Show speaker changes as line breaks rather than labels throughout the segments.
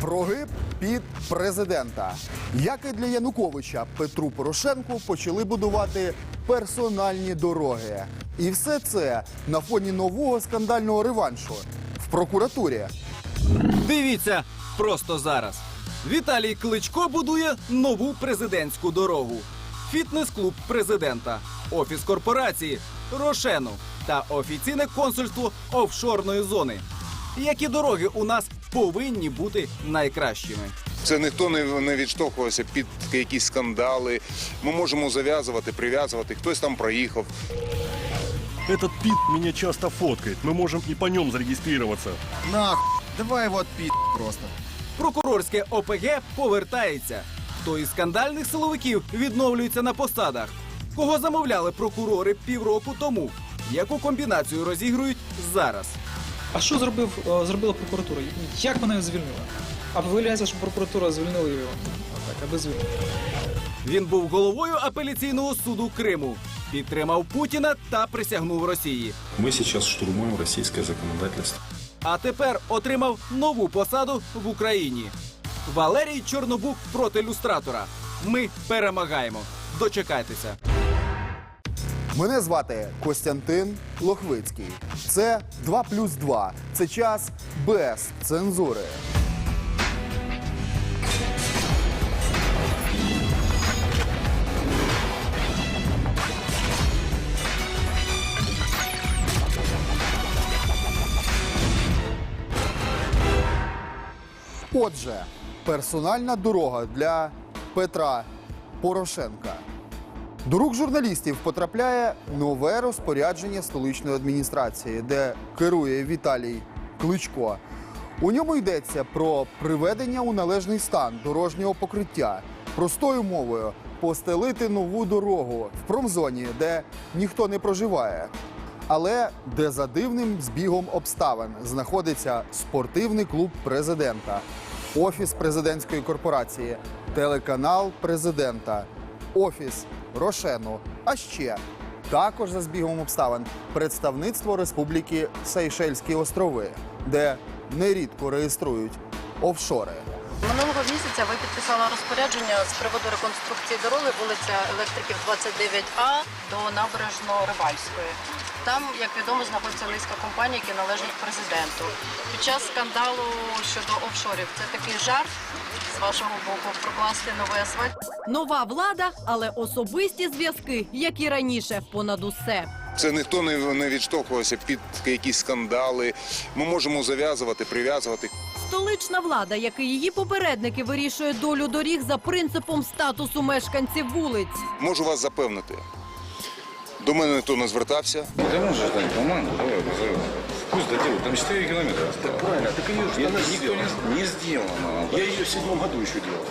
Прогиб під президента. Як і для Януковича, Петру Порошенку почали будувати персональні дороги. І все це на фоні нового скандального реваншу в прокуратурі.
Дивіться просто зараз. Віталій Кличко будує нову президентську дорогу. Фітнес-клуб президента, офіс корпорації, Рошену та офіційне консульство офшорної зони. Які дороги у нас повинні бути найкращими?
Це ніхто не, не відштовхувався під якісь скандали. Ми можемо зав'язувати, прив'язувати. Хтось там проїхав.
Этот пит меня часто фоткает. Мы можем и по нем зарегистрироваться.
Нах, давай вот під просто.
Прокурорське ОПГ повертається. Хто із скандальних силовиків відновлюється на посадах? Кого замовляли прокурори півроку тому? Яку комбінацію розігрують зараз?
А що зробив, е, зробила прокуратура? Як вона його звільнила? А виявляється, що прокуратура звільнила його так, аби звільнити.
Він був головою апеляційного суду Криму, підтримав Путіна та присягнув Росії.
Мы сейчас штурмуем российское законодательство.
А тепер отримав нову посаду в Україні. Валерій Чорнобук проти люстратора. Ми перемагаємо. Дочекайтеся.
Мене звати Костянтин Лохвицький. Це 2 плюс 2. Це час без цензури. Отже, персональна дорога для Петра Порошенка. До рук журналістів потрапляє нове розпорядження столичної адміністрації, де керує Віталій Кличко. У ньому йдеться про приведення у належний стан дорожнього покриття, простою мовою постелити нову дорогу в промзоні, де ніхто не проживає. Але де за дивним збігом обставин знаходиться спортивний клуб президента, офіс президентської корпорації, телеканал президента, офіс Рошену. А ще також за збігом обставин представництво Республіки Сейшельські острови, де нерідко реєструють офшори.
Минулого місяця ви підписали розпорядження з приводу реконструкції дороги вулиця Електриків 29А до набережно-Рибальської. Там, як відомо, знаходиться низка компаній, які належать президенту. Під час скандалу щодо офшорів це такий жарт з вашого боку прокласти новий асфальт.
Нова влада, але особисті зв'язки, як і раніше, понад усе.
Це ніхто не, не відштовхувався під якісь скандали. Ми можемо зав'язувати, прив'язувати.
Столична влада, як і її попередники, вирішує долю доріг за принципом статусу мешканців вулиць.
Можу вас запевнити. До мене ніхто не звертався.
Да можно же дать команду, давай вызовем. Пусть доделают, там 4 километра осталось. правильно, так ее же никто не, не сделано. Я ее в седьмом году еще делал.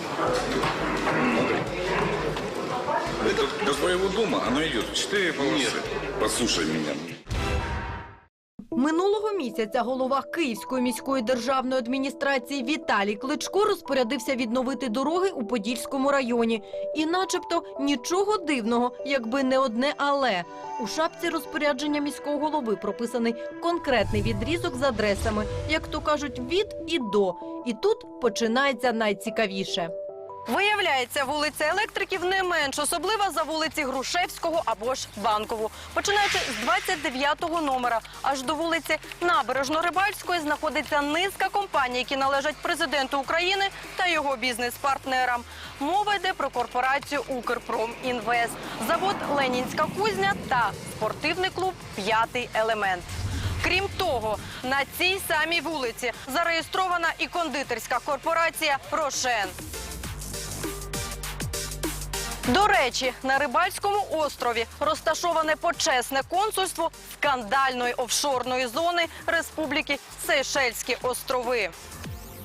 Это до твоего дома оно идет. Четыре полосы. Послушай меня.
Минулого місяця голова Київської міської державної адміністрації Віталій Кличко розпорядився відновити дороги у Подільському районі. І начебто нічого дивного, якби не одне але. У шапці розпорядження міського голови прописаний конкретний відрізок з адресами, як то кажуть, від і до. І тут починається найцікавіше. Виявляється, вулиця електриків не менш особлива за вулиці Грушевського або ж Банкову. Починаючи з 29-го номера аж до вулиці Набережно-Рибальської знаходиться низка компаній, які належать президенту України та його бізнес-партнерам. Мова йде про корпорацію Укрпромінвест, завод Ленінська кузня та спортивний клуб П'ятий елемент. Крім того, на цій самій вулиці зареєстрована і кондитерська корпорація Рошен. До речі, на Рибальському острові розташоване почесне консульство скандальної офшорної зони Республіки Сейшельські острови.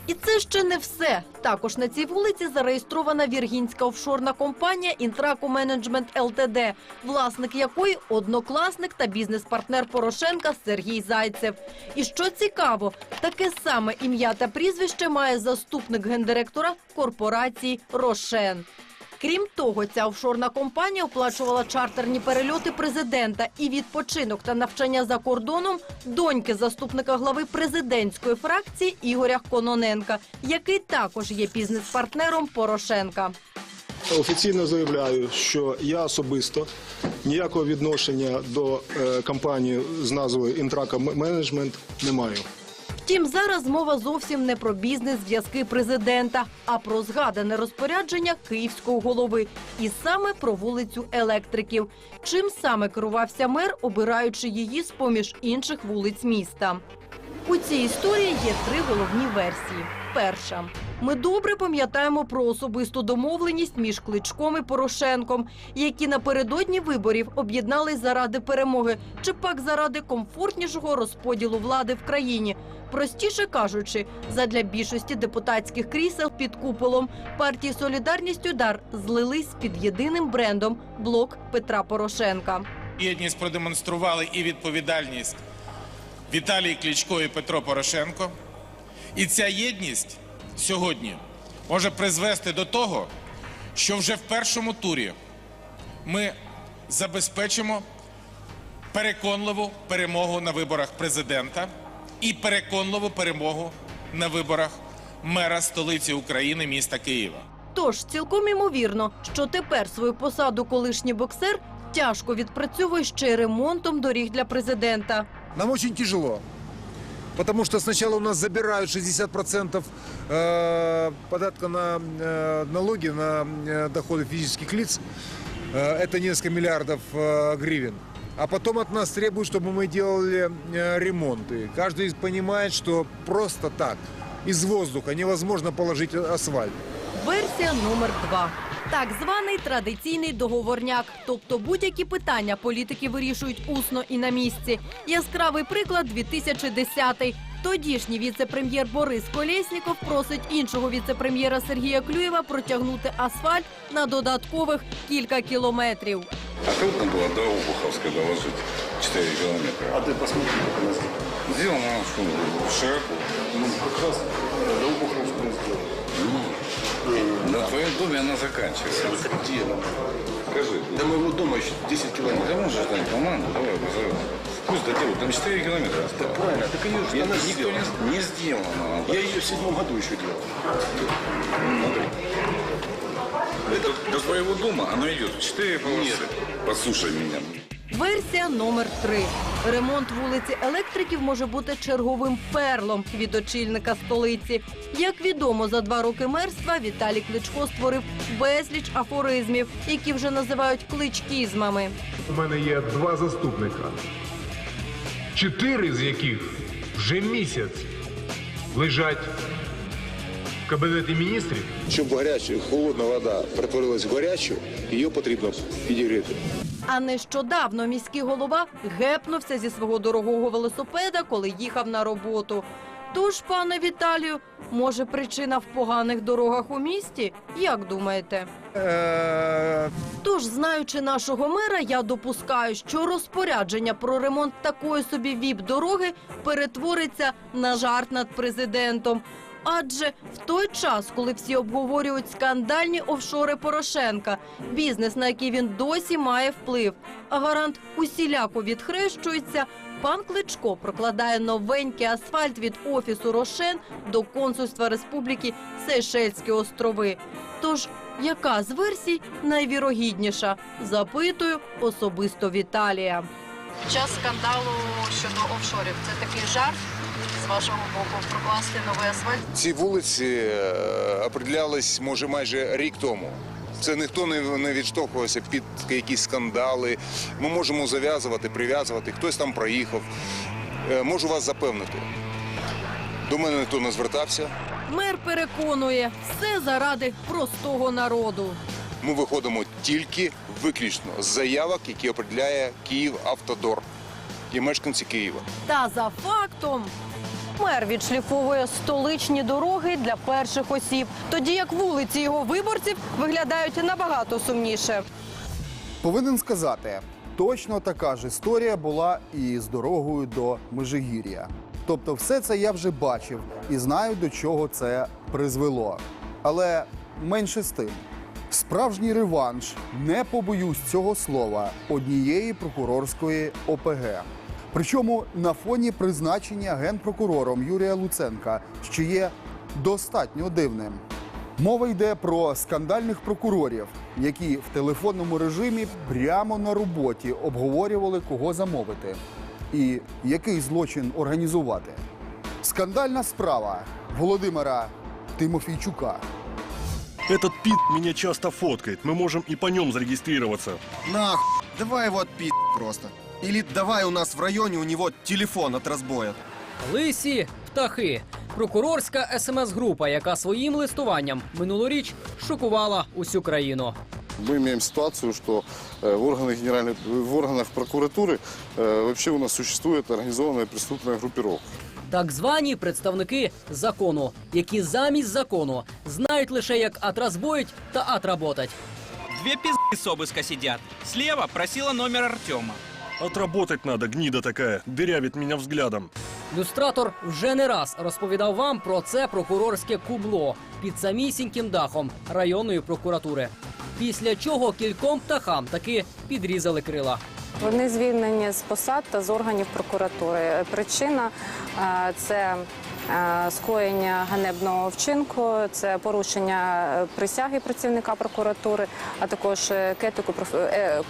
І це ще не все. Також на цій вулиці зареєстрована віргінська офшорна компанія Інтрако Менеджмент ЛТД, власник якої однокласник та бізнес-партнер Порошенка Сергій Зайцев. І що цікаво, таке саме ім'я та прізвище має заступник гендиректора корпорації Рошен. Крім того, ця офшорна компанія оплачувала чартерні перельоти президента і відпочинок та навчання за кордоном доньки заступника глави президентської фракції Ігоря Кононенка, який також є бізнес-партнером Порошенка.
Офіційно заявляю, що я особисто ніякого відношення до е, компанії з назвою Інтрака Менеджмент не маю.
Втім, зараз мова зовсім не про бізнес-зв'язки президента, а про згадане розпорядження київського голови, і саме про вулицю електриків. Чим саме керувався мер, обираючи її з поміж інших вулиць міста. У цій історії є три головні версії. Перша. Ми добре пам'ятаємо про особисту домовленість між Кличком і Порошенком, які напередодні виборів об'єднались заради перемоги чи пак заради комфортнішого розподілу влади в країні. Простіше кажучи, задля більшості депутатських крісел під куполом партії Солідарність Удар злились під єдиним брендом блок Петра Порошенка.
Єдність продемонстрували і відповідальність Віталій Кличко і Петро Порошенко. І ця єдність сьогодні може призвести до того, що вже в першому турі ми забезпечимо переконливу перемогу на виборах президента і переконливу перемогу на виборах мера столиці України, міста Києва.
Тож цілком імовірно, що тепер свою посаду колишній боксер тяжко відпрацьовує ще й ремонтом доріг для президента.
Нам очень тяжело. Потому что сначала у нас забирают 60% э, податка на э, налоги на э, доходы физических лиц. Э, это несколько миллиардов э, гривен. А потом от нас требуют, чтобы мы делали э, ремонты. Каждый понимает, что просто так, из воздуха невозможно положить асфальт.
Версія номер два. Так званий традиційний договорняк, тобто будь-які питання політики вирішують усно і на місці. Яскравий приклад 2010-й. Тодішній віце-прем'єр Борис Колєсніков просить іншого віце-прем'єра Сергія Клюєва протягнути асфальт на додаткових кілька кілометрів.
А трудно было до Обуховска доложить 4 километра. А ты посмотри, сделана. Сделано она что, широко. Ну, прекрасно. До Обуховска сделано. На твоем доме она заканчивается. Где она? Скажи. До моего дома еще 10 километров. Да можешь дать команду, давай вызовем. Пусть доделают, там 4 километра. Так правильно, так ее же она никто не, не сделана. Я ее в седьмом году еще делал. Это до твоего дома оно идет 4 полосы. Послушай меня.
Версія номер три. Ремонт вулиці електриків може бути черговим перлом від очільника столиці. Як відомо, за два роки мерства Віталій Кличко створив безліч афоризмів, які вже називають кличкізмами.
У мене є два заступника, чотири з яких вже місяць лежать кабінеті міністрів.
Щоб гаряча, холодна вода перетворилась в гарячу, її потрібно підігріти.
А нещодавно міський голова гепнувся зі свого дорогого велосипеда, коли їхав на роботу. Тож, пане Віталію, може причина в поганих дорогах у місті? Як думаєте? Тож, знаючи нашого мера, я допускаю, що розпорядження про ремонт такої собі віп-дороги перетвориться на жарт над президентом. Адже в той час, коли всі обговорюють скандальні офшори Порошенка, бізнес, на який він досі має вплив, а гарант усіляко відхрещується, пан Кличко прокладає новенький асфальт від офісу Рошен до консульства Республіки Сейшельські острови. Тож яка з версій найвірогідніша? Запитую особисто Віталія.
Час скандалу щодо офшорів це такий жарт з вашого боку прокласти новий асфальт.
Ці вулиці е, определялись, може, майже рік тому. Це ніхто не, не відштовхувався під якісь скандали. Ми можемо зав'язувати, прив'язувати. Хтось там проїхав. Е, Можу вас запевнити. До мене ніхто не звертався.
Мер переконує, все заради простого народу.
Ми виходимо тільки виключно з заявок, які определяє Київ Автодор і мешканці Києва.
Та за фактом. Мер відшліфовує столичні дороги для перших осіб, тоді як вулиці його виборців виглядають набагато сумніше.
Повинен сказати, точно така ж історія була і з дорогою до Межигір'я. Тобто, все це я вже бачив і знаю, до чого це призвело. Але менше з тим. Справжній реванш, не побоюсь цього слова, однієї прокурорської ОПГ. Причому на фоні призначення генпрокурором Юрія Луценка, що є достатньо дивним. Мова йде про скандальних прокурорів, які в телефонному режимі прямо на роботі обговорювали, кого замовити і який злочин організувати. Скандальна справа Володимира Тимофійчука.
Этот пит меня часто фоткает. Мы можем и по нем зарегистрироваться.
Нахуй, давай его отпи просто. Или давай у нас в районе у него телефон от разбоя.
Лисі птахи. Прокурорська смс-група, яка своїм листуванням минулоріч шокувала усю країну.
Мы имеем ситуацию, что э, в органах, генеральной, в органах прокуратуры э, вообще у нас существует организованная преступная группировка.
Так звані представники закону, які замість закону знають лише як атрозбоїть та атработать.
Две пизды с обыска сидят. Слева просила номер Артема.
Отработать надо, гнида такая, дырявит меня взглядом.
Люстратор вже не раз розповідав вам про це прокурорське кубло під самісіньким дахом районної прокуратури. Після чого кільком птахам таки підрізали крила.
Вони звільнені з посад та з органів прокуратури. Причина е, це е, скоєння ганебного вчинку, це порушення е, присяги працівника прокуратури, а також кетику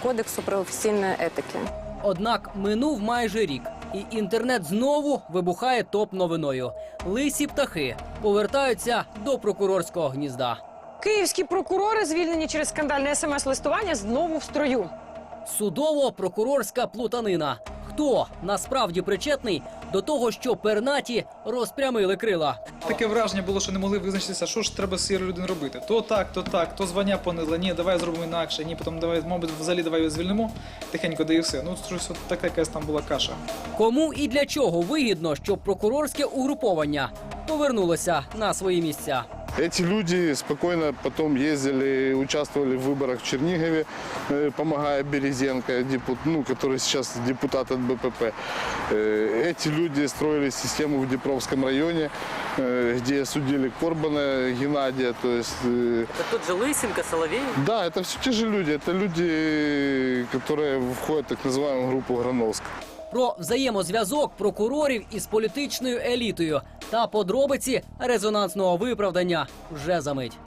кодексу професійної етики.
Однак минув майже рік, і інтернет знову вибухає топ-новиною. Лисі птахи повертаються до прокурорського гнізда.
Київські прокурори, звільнені через скандальне смс-листування, знову в строю.
Судово-прокурорська плутанина. Хто насправді причетний до того, що пернаті розпрямили крила?
Таке враження було, що не могли визначитися, що ж треба з цією людиною робити. То так, то так, то звання понизили, ні, давай зробимо інакше, ні, потім давай, мабуть, взагалі давай його звільнимо, тихенько да все. Ну, щось от така якась там була каша.
Кому і для чого вигідно, щоб прокурорське угруповання повернулося на свої місця?
Эти люди спокойно потом ездили, участвовали в выборах в Чернигове, э, помогая Березенко, депут- ну, который сейчас депутат от БПП. Э, Эти люди строили систему в Днепровском районе, э, где судили Корбана, Геннадия. То есть, э,
Это тот же Лисенко, Соловей?
да, это все те же люди. Это люди, которые входят в так называемую группу Грановска.
Про взаємозв'язок прокурорів із політичною елітою та подробиці резонансного виправдання вже за мить.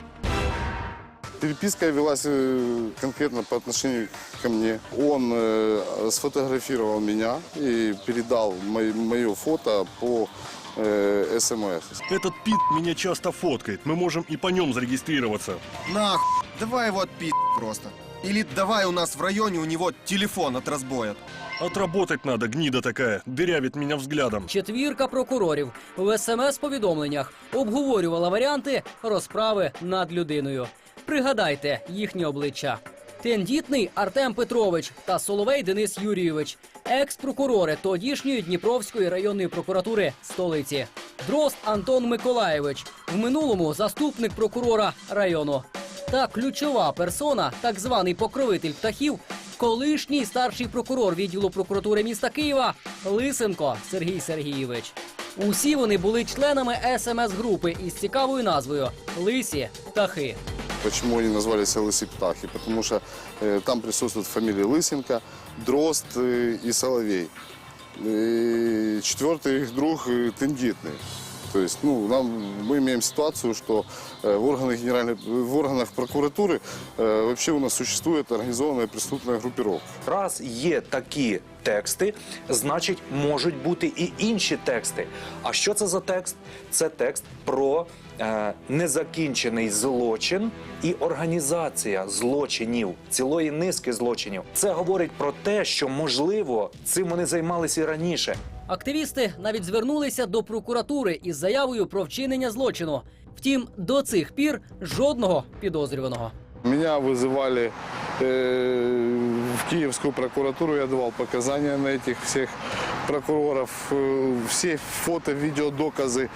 Переписка велась э, конкретно по отношению ко мне. Он э, сфотографировал меня и передал мое фото по э, СМС.
Этот пит меня часто фоткает. Мы можем и по нем зарегистрироваться.
Нахуй, давай его отпи просто. Или давай у нас в районе у него телефон от разбоя.
Отработать надо, гнида такая, дырявит меня взглядом.
Четвірка прокурорів в смс-повідомленнях обговорювала варіанти розправи над людиною. Пригадайте їхні обличчя. Тендітний Артем Петрович та Соловей Денис Юрійович, екс-прокурори тодішньої Дніпровської районної прокуратури столиці. Дрозд Антон Миколаєвич, в минулому заступник прокурора району. Та ключова персона, так званий покровитель птахів, колишній старший прокурор відділу прокуратури міста Києва Лисенко Сергій Сергійович. Усі вони були членами смс-групи із цікавою назвою Лисі птахи.
Почему они назвались Лысый Птахи? Потому что э, там присутствуют фамилии Лысенко, Дрозд э, и Соловей. И четвертый их друг э, Тендитный. То есть, ну, нам, мы имеем ситуацию, что э, в органах, генеральной, в органах прокуратуры э, вообще у нас существует организованная преступная группировка.
Раз є такі тексти, значить можуть бути і інші тексти. А що це за текст? Це текст про е, незакінчений злочин і організація злочинів, цілої низки злочинів. Це говорить про те, що можливо цим вони займалися і раніше.
Активісти навіть звернулися до прокуратури із заявою про вчинення злочину. Втім, до цих пір жодного підозрюваного.
Меня вызывали э, в Киевскую прокуратуру, я давал показания на этих всех прокуроров. Э, все фото, видеодоказы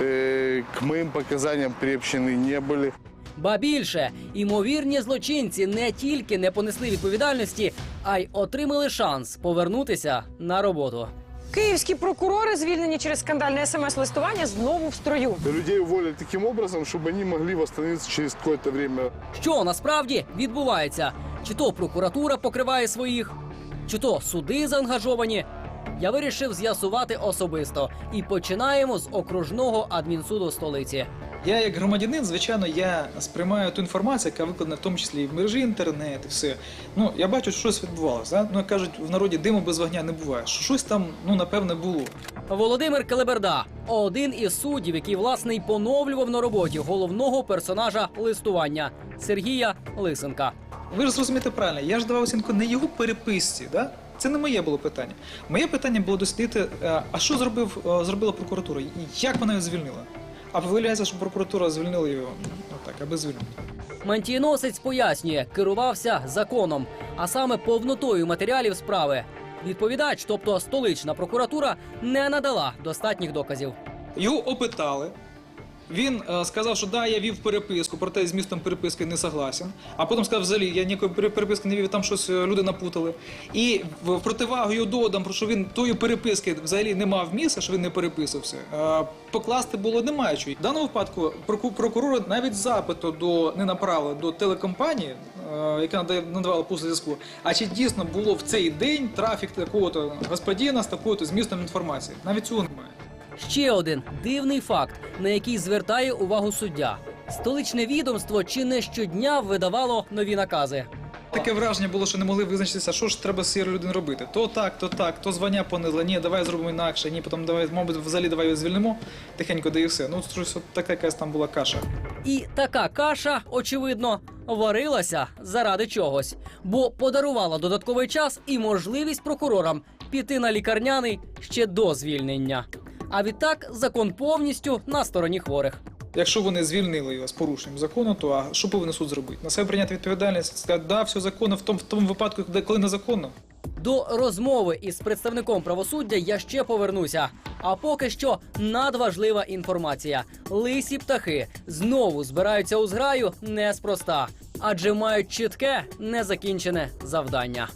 э, к моим показаниям приобщены не были.
Ба більше, імовірні злочинці не тільки не понесли відповідальності, а й отримали шанс повернутися на роботу.
Київські прокурори, звільнені через скандальне смс-листування, знову в строю.
Людей уволять таким образом, щоб вони могли восстановиться через какое-то время.
Що насправді відбувається? Чи то прокуратура покриває своїх, чи то суди заангажовані? Я вирішив з'ясувати особисто і починаємо з окружного адмінсуду столиці.
Я як громадянин, звичайно, я сприймаю ту інформацію, яка викладена в тому числі і в мережі інтернет, і все. Ну, я бачу, що щось відбувалося. Да? Ну, як кажуть, в народі диму без вогня не буває. Що щось там, ну, напевне, було.
Володимир Келеберда один із суддів, який власне й поновлював на роботі головного персонажа листування Сергія Лисенка.
Ви ж зрозумієте правильно, я ж давав оцінку не його переписці, да? Це не моє було питання. Моє питання було дослідити, е, а що зробив, е, зробила прокуратура? Як вона його звільнила? А виявляється, що прокуратура звільнила його так, аби звільнити.
Мантійносець пояснює, керувався законом, а саме повнотою матеріалів справи. Відповідач, тобто столична прокуратура, не надала достатніх доказів.
Його опитали. Він е, сказав, що да, я вів переписку, проте з містом переписки не согласен. А потім сказав, взагалі, я ніякої переписки не вів, там щось е, люди напутали. І в противагу його доводам, про що він тої переписки взагалі не мав місця, що він не переписувався. е, Покласти було немає чого. В даному випадку проку- прокурори навіть запиту до не направили до телекомпанії, яка надавала послуги зв'язку. А чи дійсно було в цей день трафік такого-то господина з такою-то змістом інформації? Навіть цього немає.
Ще один дивний факт, на який звертає увагу суддя. Столичне відомство чи не щодня видавало нові накази.
Таке враження було, що не могли визначитися, що ж треба з цією людиною робити. То так, то так, то звання понизили, ні, давай зробимо інакше, ні, потім давай, мабуть, взагалі давай його звільнимо, тихенько да і все. Ну, щось така якась там була каша.
І така каша, очевидно, варилася заради чогось, бо подарувала додатковий час і можливість прокурорам піти на лікарняний ще до звільнення. А відтак закон повністю на стороні хворих.
Якщо вони звільнили його з порушенням закону, то а що повинен суд зробити? На себе прийняти відповідальність, сказати, да, все законно в тому, в тому випадку, де- коли незаконно.
До розмови із представником правосуддя я ще повернуся. А поки що надважлива інформація: лисі птахи знову збираються у зграю неспроста, адже мають чітке незакінчене завдання.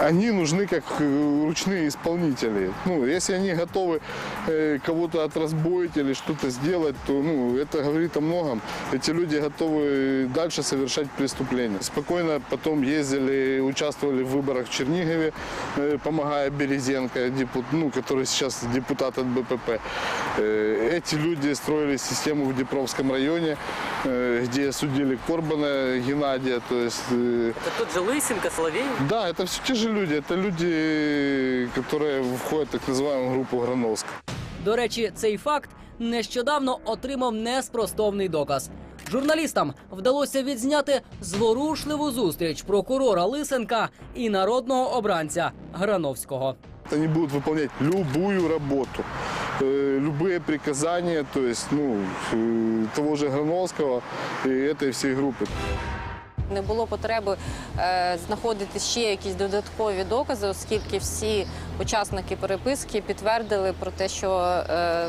Они нужны как э, ручные исполнители. Ну, если они готовы э, кого-то отразбоить или что-то сделать, то ну, это говорит о многом. Эти люди готовы дальше совершать преступления. Спокойно потом ездили, участвовали в выборах в Чернигове, э, помогая Березенко, депут, ну, который сейчас депутат от БПП. Эти люди строили систему в Днепровском районе, где судили Корбана Геннадия. То есть,
Это тот же Лисенко, Соловей?
да, это все те же люди. Это люди, которые входят в так называемую группу Грановска.
До речі, цей факт нещодавно отримав неспростовний доказ. Журналістам вдалося відзняти зворушливу зустріч прокурора Лисенка і народного обранця Грановського.
Они будут выполнять любую работу, э, любые приказания, то есть, ну, э, того же Грановского и этой всей группы.
Не було потреби е, знаходити ще якісь додаткові докази, оскільки всі учасники переписки підтвердили про те, що е,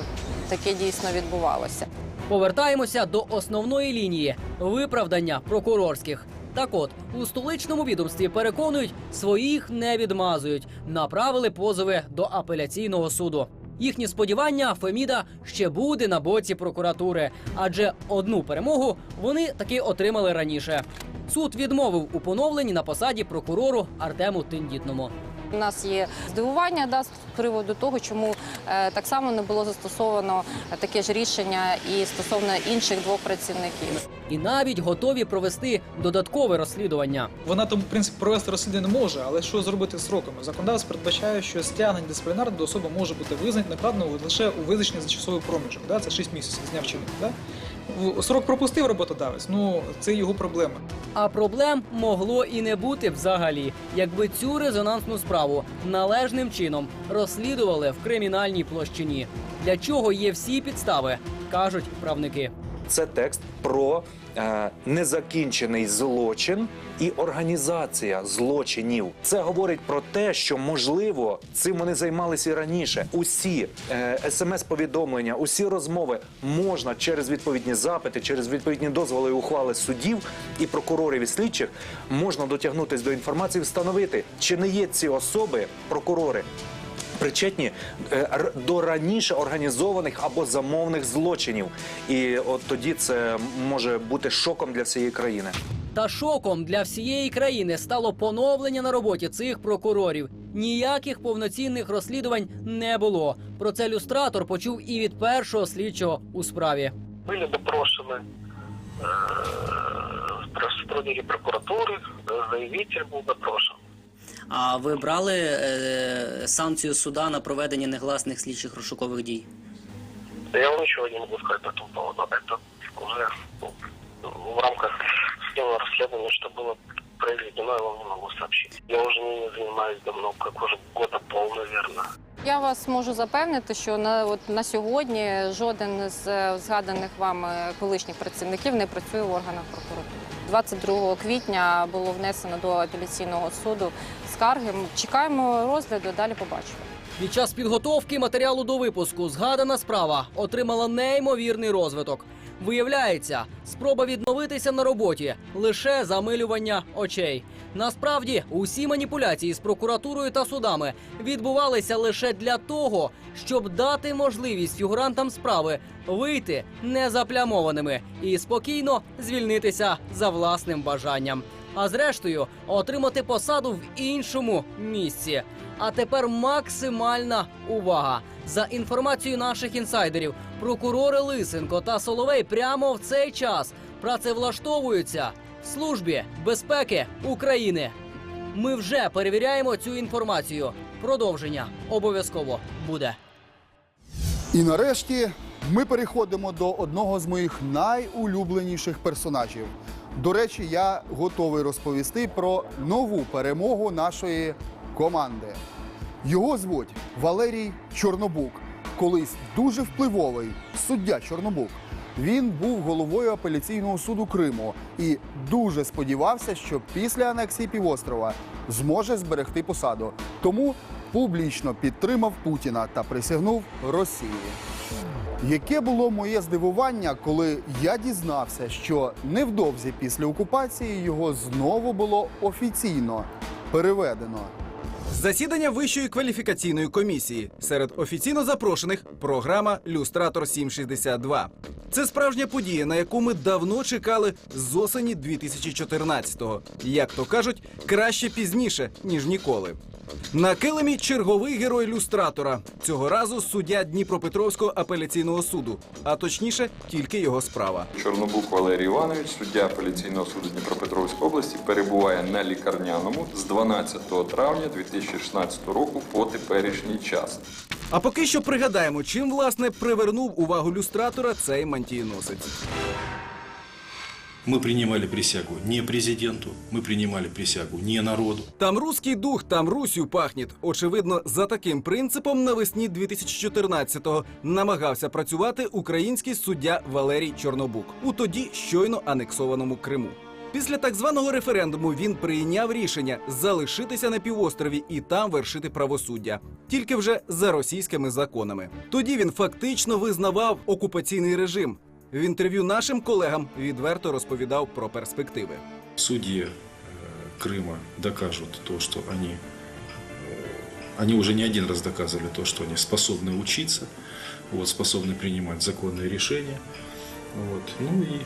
таке дійсно відбувалося.
Повертаємося до основної лінії виправдання прокурорських. Так от у столичному відомстві переконують, своїх не відмазують. Направили позови до апеляційного суду. Їхні сподівання Феміда ще буде на боці прокуратури, адже одну перемогу вони таки отримали раніше. Суд відмовив у поновленні на посаді прокурору Артему Тендітному.
У нас є здивування да, з приводу того, чому е, так само не було застосовано таке ж рішення і стосовно інших двох працівників.
І навіть готові провести додаткове розслідування.
Вона тому, в принципі, провести розслідування не може, але що зробити з сроками? Законодавство передбачає, що стягнення дисциплінарно до особи може бути визнано накладено лише у визначений зачасовий проміжок. Да? Це 6 місяців з дня вчинення. Да? Срок пропустив роботодавець, ну це його проблема.
А проблем могло і не бути взагалі, якби цю резонансну справу належним чином розслідували в кримінальній площині. Для чого є всі підстави, кажуть правники.
Це текст про е, незакінчений злочин і організація злочинів. Це говорить про те, що можливо цим вони займалися і раніше. Усі е, смс-повідомлення, усі розмови можна через відповідні запити, через відповідні дозволи і ухвали суддів і прокурорів і слідчих можна дотягнутися до інформації, встановити, чи не є ці особи прокурори причетні е, р- до раніше організованих або замовних злочинів. І от тоді це може бути шоком для всієї країни.
Та шоком для всієї країни стало поновлення на роботі цих прокурорів. Ніяких повноцінних розслідувань не було. Про це люстратор почув і від першого слідчого у справі.
Были допрошены э, сотрудники прокуратуры, э, заявитель был допрошен.
А ви брали е, санкцію суда на проведення негласних слідчих розшукових дій?
Да я вам ничего не могу сказать по этому поводу. Это уже ну, в рамках схемы расследования, что было произведено, я вам не могу сообщить. Я уже не занимаюсь давно, как уже года пол, наверное.
Я вас можу запевнити, що на от на сьогодні жоден з е, згаданих вами колишніх працівників не працює в органах прокуратури. 22 квітня було внесено до апеляційного суду скарги. Чекаємо розгляду, далі побачимо.
Під час підготовки матеріалу до випуску згадана справа отримала неймовірний розвиток. Виявляється, спроба відновитися на роботі лише замилювання очей. Насправді, усі маніпуляції з прокуратурою та судами відбувалися лише для того, щоб дати можливість фігурантам справи вийти незаплямованими і спокійно звільнитися за власним бажанням. А зрештою отримати посаду в іншому місці. А тепер максимальна увага. За інформацією наших інсайдерів, прокурори Лисенко та Соловей прямо в цей час працевлаштовуються в службі безпеки України. Ми вже перевіряємо цю інформацію. Продовження обов'язково буде.
І нарешті ми переходимо до одного з моїх найулюбленіших персонажів. До речі, я готовий розповісти про нову перемогу нашої команди. Його звуть Валерій Чорнобук, колись дуже впливовий суддя Чорнобук. Він був головою апеляційного суду Криму і дуже сподівався, що після анексії півострова зможе зберегти посаду. Тому публічно підтримав Путіна та присягнув Росії. Яке було моє здивування, коли я дізнався, що невдовзі після окупації його знову було офіційно переведено.
Засідання Вищої кваліфікаційної комісії серед офіційно запрошених програма Люстратор 762. Це справжня подія, на яку ми давно чекали з осені 2014-го. Як то кажуть, краще пізніше ніж ніколи. На килимі черговий герой люстратора. Цього разу суддя Дніпропетровського апеляційного суду, а точніше, тільки його справа.
Чорнобук Валерій Іванович, суддя апеляційного суду Дніпропетровської області, перебуває на лікарняному з 12 травня 2016 року по теперішній час.
А поки що пригадаємо, чим власне привернув увагу люстратора цей мантієносець.
Мы принимали присягу не президенту, мы принимали присягу не народу.
Там руський дух, там Русю пахніт. Очевидно, за таким принципом навесні 2014-го намагався працювати український суддя Валерій Чорнобук у тоді щойно анексованому Криму. Після так званого референдуму він прийняв рішення залишитися на півострові і там вершити правосуддя, тільки вже за російськими законами. Тоді він фактично визнавав окупаційний режим. В інтерв'ю нашим колегам відверто розповідав про перспективи.
Судьи э, Крыма докажут то, что они, э, они уже не один раз доказывали то, что они способны учиться, вот, способны принимать законные решения. Вот. Ну и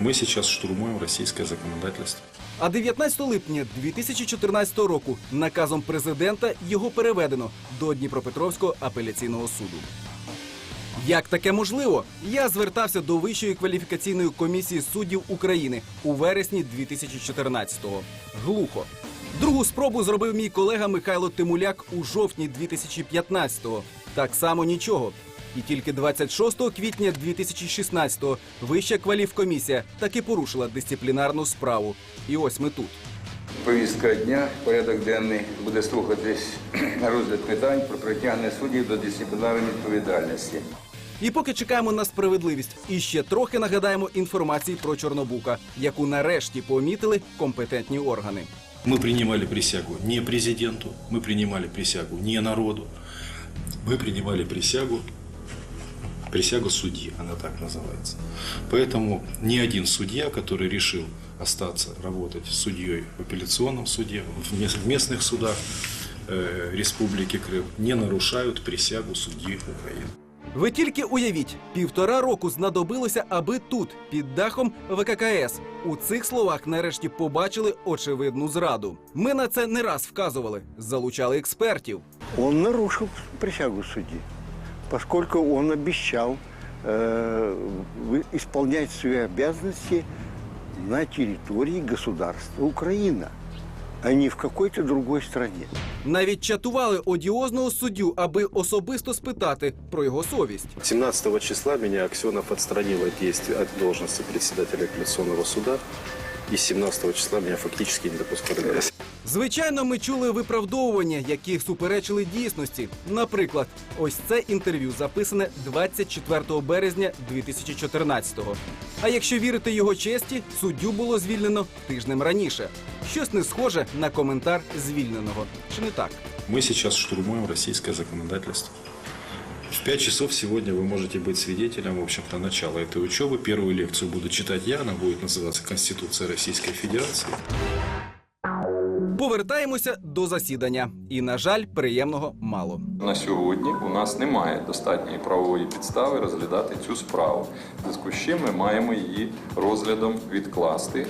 мы сейчас штурмуем российское законодательство.
А 19 липня 2014 року наказом президента його переведено до Дніпропетровського апеляційного суду. Як таке можливо? Я звертався до Вищої кваліфікаційної комісії суддів України у вересні 2014-го. Глухо. Другу спробу зробив мій колега Михайло Тимуляк у жовтні 2015-го. Так само нічого. І тільки 26 квітня 2016-го Вища кваліфкомісія таки порушила дисциплінарну справу. І ось ми тут.
Повістка дня, порядок денний буде слухатись розгляд питань про притягнення суддів до дисциплінарної відповідальності.
І поки чекаємо на справедливість, і ще трохи нагадаємо інформації про Чорнобука, яку нарешті помітили компетентні органи.
Мы принимали присягу не президенту, мы принимали присягу не народу, мы принимали присягу, присягу судьи, она так называется. Поэтому ни один судья, который решил остаться работать судьей в апелляционном суде, в мес- в местных судах, э, Республики Крым не нарушают присягу судьи Украины.
Ви тільки уявіть, півтора року знадобилося, аби тут, під дахом ВККС, у цих словах нарешті побачили очевидну зраду. Ми на це не раз вказували, залучали експертів.
Он нарушил присягу судьи, поскольку он обещал э, исполнять свои обязанности на территории государства Украина, а не в какой-то другой стране.
Навіть чатували одіозного суддю, аби особисто спитати про його совість.
17 числа меня Аксенов отстранил от действия от должности председателя апелляционного суда. И 17 числа меня фактически не допускали.
Звичайно, ми чули виправдовування, які суперечили дійсності. Наприклад, ось це інтерв'ю записане 24 березня 2014-го. А якщо вірити його честі, суддю було звільнено тижнем раніше. Щось не схоже на коментар звільненого. Чи не так?
Мы сейчас штурмуем российское законодательство. В 5 часов сегодня вы можете быть свидетелем, в общем-то, начала этой учебы. Первую лекцию буду читать я, она будет называться «Конституция Российской Федерации».
Повертаємося до засідання. І, на жаль, приємного мало.
На сьогодні у нас немає достатньої правової підстави розглядати цю справу. В зв'язку з чим ми маємо її розглядом відкласти.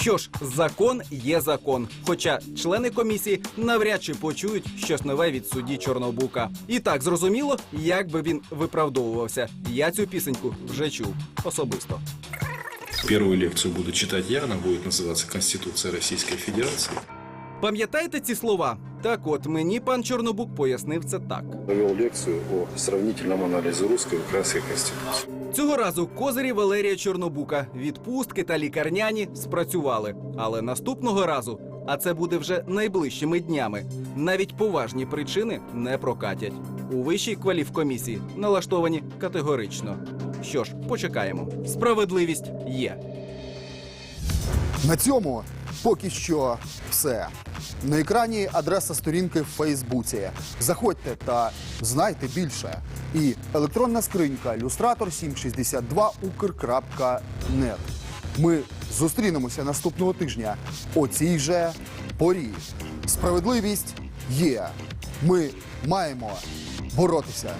Що ж, закон є закон. Хоча члени комісії навряд чи почують щось нове від судді Чорнобука. І так зрозуміло, як би він виправдовувався. Я цю пісеньку вже чув особисто.
Первую лекцию буду читать я, она будет называться «Конституция Российской Федерации».
Пам'ятаєте ці слова? Так от мені пан Чорнобук пояснив це так.
Провел лекцию о сравнительном анализе русской и украинской конституции.
Цього разу козирі Валерія Чорнобука, відпустки та лікарняні спрацювали. Але наступного разу, а це буде вже найближчими днями, навіть поважні причини не прокатять. У вищій кваліфкомісії налаштовані категорично. Що ж, почекаємо. Справедливість є.
На цьому поки що все. На екрані адреса сторінки в Фейсбуці. Заходьте та знайте більше. І електронна скринька люстратор 762 ukr.net. Ми зустрінемося наступного тижня о цій же порі. Справедливість є. Ми маємо боротися.